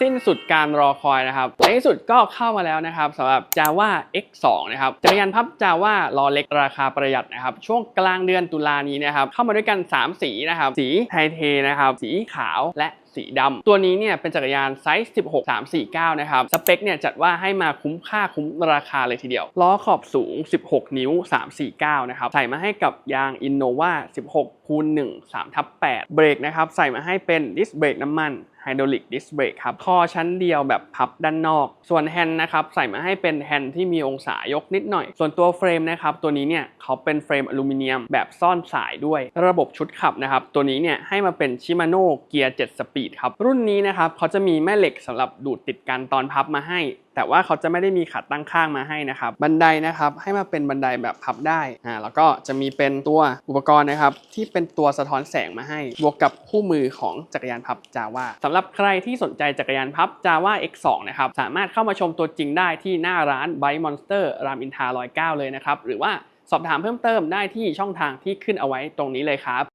สิ้นสุดการรอคอยนะครับในที่สุดก็เข้ามาแล้วนะครับสำหรับ Java X2 นะครับจักรยานพับ Java ล้อเล็กราคาประหยัดนะครับ ช่วงกลางเดือนตุลานี้นะครับ เข้ามาด้วยกัน 3 สีนะครับ สีไทเทนะครับ สีขาวและสีดำตัวนี้เนี่ยเป็นจักรยานไซส์ 16 349 นะครับ สเปคเนี่ยจัดว่าให้มาคุ้มค่าคุ้มราคาเลยทีเดียว ล้อขอบสูง 16 นิ้ว 349 นะครับ ใส่มาให้กับยาง Innova 16คูณ1 3ทับ8เบรกนะครับ ใส่มาให้เป็นดิสเบรกน้ำมัน ไฮดรอลิกดิสเบรกครับคอชั้นเดียวแบบพับด้านนอก ส่วนแฮนด์นะครับใส่มาให้เป็นแฮนด์ที่มีองศายกนิดหน่อย ส่วนตัวเฟรมนะครับตัวนี้เนี่ยเขาเป็นเฟรมอลูมิเนียมแบบซ่อนสายด้วย ระบบชุดขับนะครับตัวนี้เนี่ยให้มาเป็นชิมาโน่เกียร์7สปีดครับรุ่นนี้นะครับเขาจะมีแม่เหล็กสำหรับดูดติดกันตอนพับมาให้ แต่ว่าเขาจะไม่ได้มีขัดตั้งข้างมาให้นะครับ บันไดนะครับให้มาเป็นบันไดแบบพับได้อ่าแล้วก็จะมีเป็นตัวอุปกรณ์นะครับที่เป็นตัวสะท้อนแสงมาให้ บวกกับคู่มือของจักรยานพับ Java สำหรับใครที่สนใจจักรยานพับ Java X2 นะครับสามารถเข้ามาชมตัวจริงได้ที่หน้าร้าน Bike Monster รามอินทรา109เลยนะครับหรือว่าสอบถามเพิ่มเติมได้ที่ช่องทางที่ขึ้นเอาไว้ตรงนี้เลยครับ